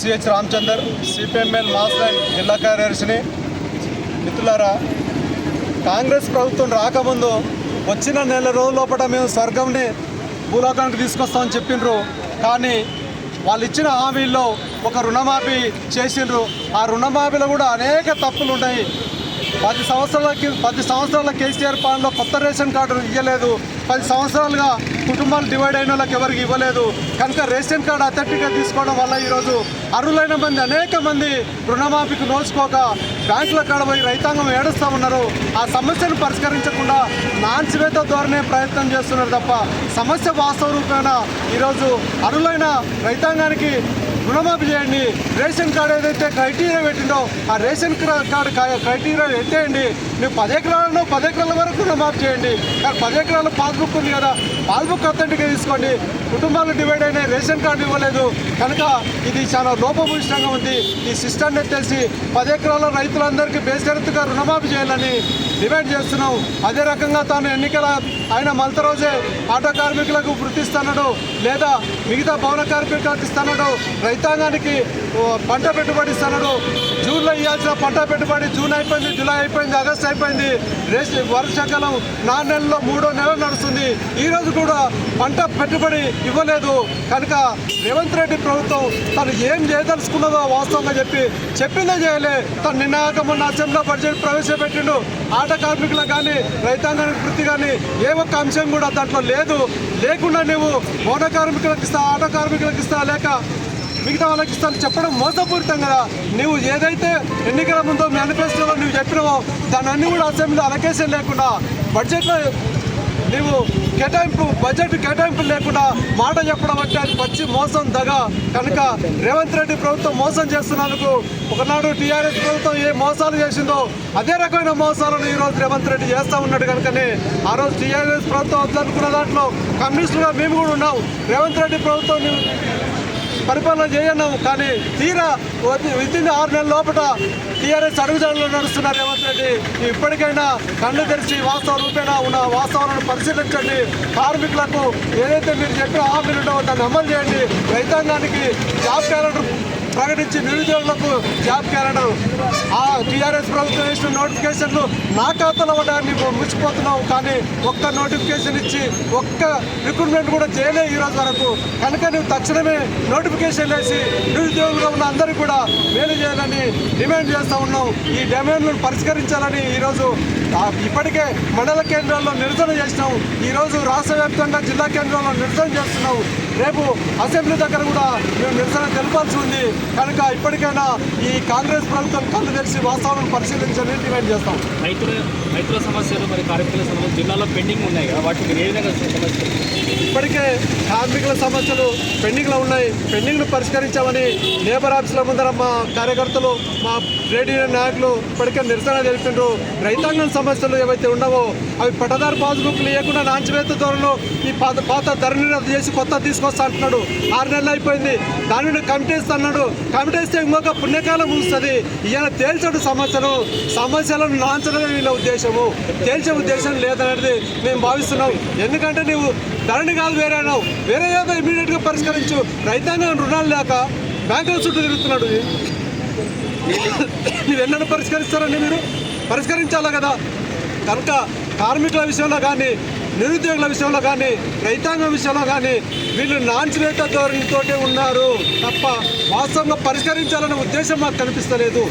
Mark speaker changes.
Speaker 1: CH Ramachandar CPML మాస్లాండ్ జిల్లా కార్యదర్శిని. మిత్రులారా కాంగ్రెస్ ప్రభుత్వం రాకముందు వచ్చిన నెల రోజుల లోపల మేము స్వర్గంని భూలోకానికి తీసుకొస్తామని చెప్పిండ్రు. కానీ వాళ్ళు ఇచ్చిన హామీల్లో ఒక రుణమాఫీ చేసిండ్రు. ఆ రుణమాఫీలో కూడా అనేక తప్పులు ఉన్నాయి. పది సంవత్సరాల పది సంవత్సరాల కేసీఆర్ పాలనలో కొత్త రేషన్ కార్డు ఇవ్వలేదు పది సంవత్సరాలుగా కుటుంబాలు డివైడ్ అయిన వాళ్ళకి ఎవరికి ఇవ్వలేదు. కనుక రేషన్ కార్డు అథెంటిక్గా తీసుకోవడం వల్ల ఈరోజు అర్హులైన మంది అనేక మంది రుణమాఫీకి నోచుకోక బ్యాంకుల కాడ పోయి రైతాంగం ఏడుస్తూ ఉన్నారు. ఆ సమస్యను పరిష్కరించకుండా నాన్సివేత ధోరణే ప్రయత్నం చేస్తున్నారు తప్ప సమస్య వాస్తవ రూపేణ ఈరోజు అర్హులైన రైతాంగానికి రుణమాఫీ చేయండి. రేషన్ కార్డు ఏదైతే క్రైటీరియా పెట్టిండో ఆ రేషన్ కార్డు క్రైటీరియా ఎత్తేయండి. నువ్వు పది ఎకరాలను పది ఎకరాల వరకు రుణమాఫీ చేయండి. కానీ పది ఎకరాల పాస్బుక్ ఉంది కదా పాస్బుక్ అథెంటిక్గా తీసుకోండి. కుటుంబాలు డివైడ్ అయిన రేషన్ కార్డు ఇవ్వలేదు. కనుక ఇది చాలా లోపభూషణంగా ఉంది. ఈ సిస్టమ్ని ఎత్తేసి పది ఎకరాల రైతులందరికీ బేషరతుగా రుణమాఫీ చేయాలని డిమాండ్ చేస్తున్నాం. అదే రకంగా తాను ఎన్నికల ఆయన మలత రోజే ఆటో కార్మికులకు వృత్తిస్తున్నాడు లేదా మిగతా భవన కార్మికులకు ఇస్తున్నాడు. రైతాంగానికి పంట పెట్టుబడి ఇస్తున్నాడు. జూన్లో ఇవ్వాల్సిన పంట పెట్టుబడి జూన్ అయిపోయింది జూలై అయిపోయింది ఆగస్ట్ అయిపోయింది. రేస్ వర్షాకాలం నాలుగు నెలలో మూడో నెల నడుస్తుంది. ఈ రోజు కూడా పంట పెట్టుబడి ఇవ్వలేదు. కనుక రేవంత్ రెడ్డి ప్రభుత్వం తను ఏం చేయదలుచుకున్నదో వాస్తవంగా చెప్పి చెప్పిందే చేయలే. తను నిన్నాక మొన్న అసెంబ్లీలో బడ్జెట్ ప్రవేశపెట్టిండు. ఆట కార్మికులకు కానీ రైతాంగానికి వృత్తి కానీ ఏ ఒక్క అంశం కూడా దాంట్లో లేదు. లేకుండా నువ్వు మౌన కార్మికులకు ఇస్తా ఆట కార్మికులకు ఇస్తా లేక మిగతా వాళ్ళకి ఇస్తాను. చెప్పడం మోసపూరితం కదా. నువ్వు ఏదైతే ఎన్నికల ముందో మేనిఫెస్టోలో నువ్వు చెప్పినావో దాని అన్ని కూడా అసెంబ్లీలో అలకేషన్ లేకుండా బడ్జెట్లో నువ్వు కేటాయింపు బడ్జెట్ కేటాయింపు లేకుండా మాట చెప్పడం అంటే అది పచ్చి మోసం దగ. కనుక రేవంత్ రెడ్డి ప్రభుత్వం మోసం చేస్తున్నందుకు ఒకనాడు టీఆర్ఎస్ ప్రభుత్వం ఏ మోసాలు చేసిందో అదే రకమైన మోసాలను ఈరోజు రేవంత్ రెడ్డి చేస్తూ ఉన్నాడు కనుకనే ఆ రోజు టీఆర్ఎస్ ప్రభుత్వం వద్దనుకున్న దాంట్లో కమ్యూనిస్టులుగా మేము కూడా ఉన్నాం. రేవంత్ రెడ్డి ప్రభుత్వం పరిపాలన చేయన్నాం కానీ తీరా విత్ ఆరు నెలల లోపల టీఆర్ఎస్ అడుగుజాడలో నడుస్తున్న రేవంత్ రెడ్డి ఇప్పటికైనా కళ్ళు తెరిచి వాస్తవ రూపేణా ఉన్న వాస్తవాలను పరిశీలించండి. కార్మికులకు ఏదైతే మీరు చెప్పిన హామీలు ఉండవో దాన్ని అమలు చేయండి. రైతాంగానికి జాబ్ క్యాలెండర్ ప్రకటించి నిరుద్యోగులకు జాబ్ క్యాలెండర్. ఆ టీఆర్ఎస్ ప్రభుత్వం వేసిన నోటిఫికేషన్లు నా ఖాతాలో పడ్డాయని ముచ్చిపోతున్నాం కానీ ఒక్క నోటిఫికేషన్ ఇచ్చి ఒక్క రిక్రూట్మెంట్ కూడా చేయలే ఈరోజు రోజు వరకు. కనుక నువ్వు తక్షణమే నోటిఫికేషన్ వేసి నిరుద్యోగులుగా ఉన్న అందరికీ కూడా మేలు చేయాలని డిమాండ్ చేస్తూ ఉన్నాం ఈ డిమాండ్లను పరిష్కరించాలని ఈరోజు ఇప్పటికే మండల కేంద్రాల్లో నిరసన చేసినాం ఈరోజు రాష్ట్ర వ్యాప్తంగా జిల్లా కేంద్రాల్లో నిరసన చేస్తున్నావు. రేపు అసెంబ్లీ దగ్గర కూడా మేము నిరసన తెలపాల్సి ఉంది. కనుక ఇప్పటికైనా ఈ కాంగ్రెస్ ప్రభుత్వం కళ్ళు తెలిసి వాస్తవాలను పరిశీలించాలని డిమాండ్ చేస్తాం.
Speaker 2: రైతుల రైతుల సమస్యలు మరి కార్మికుల సమస్యలు జిల్లాలో పెండింగ్ ఉన్నాయి కదా వాటికి ఏ విధంగా సమస్యలు?
Speaker 1: ఇప్పటికే కార్మికుల సమస్యలు పెండింగ్లో ఉన్నాయి. పెండింగ్ను పరిష్కరించామని లేబర్ ఆఫీసుల ముందర మా కార్యకర్తలు మా ట్రేడ్ యూనియన్ నాయకులు ఇప్పటికే నిరసన తెలిపిండ్రు. రైతాంగం సమస్యలు ఏవైతే ఉండవో అవి పట్టదారు పాస్బుక్ లేకుండా నాంచివేత ధోరణిలో ఈ పాత పాత ధరని రద్దు చేసి కొత్త తీసుకొస్తా అంటున్నాడు. ఆరు నెలలు అయిపోయింది. దానిని కమిటేస్తా అన్నాడు. కమిటేస్తే ఇంకొక పుణ్యకాలం ముగుస్తుంది ఇవాళ తేల్చడు సమస్యలు సమస్యలను లాంచడమే వీళ్ళ ఉద్దేశము. తేల్చే ఉద్దేశం లేదనేది మేము భావిస్తున్నాం. ఎందుకంటే నువ్వు ధరణి కాదు వేరే అన్నావు. వేరే ఏదో ఇమీడియట్గా పరిష్కరించు. రైతాంగం రుణాలు లేక బ్యాంకుల చుట్టూ తిరుగుతున్నాడు నువ్వెన్నడూ పరిష్కరిస్తారండి మీరు? పరిష్కరించాలా కదా? కనుక కార్మికుల విషయంలో కానీ నిరుద్యోగుల విషయంలో కానీ రైతాంగం విషయంలో కానీ వీళ్ళు నాన్సివేత ధోరణితోటే ఉన్నారు తప్ప వాస్తవంగా పరిష్కరించాలనే ఉద్దేశం మాకు కనిపిస్తలేదు.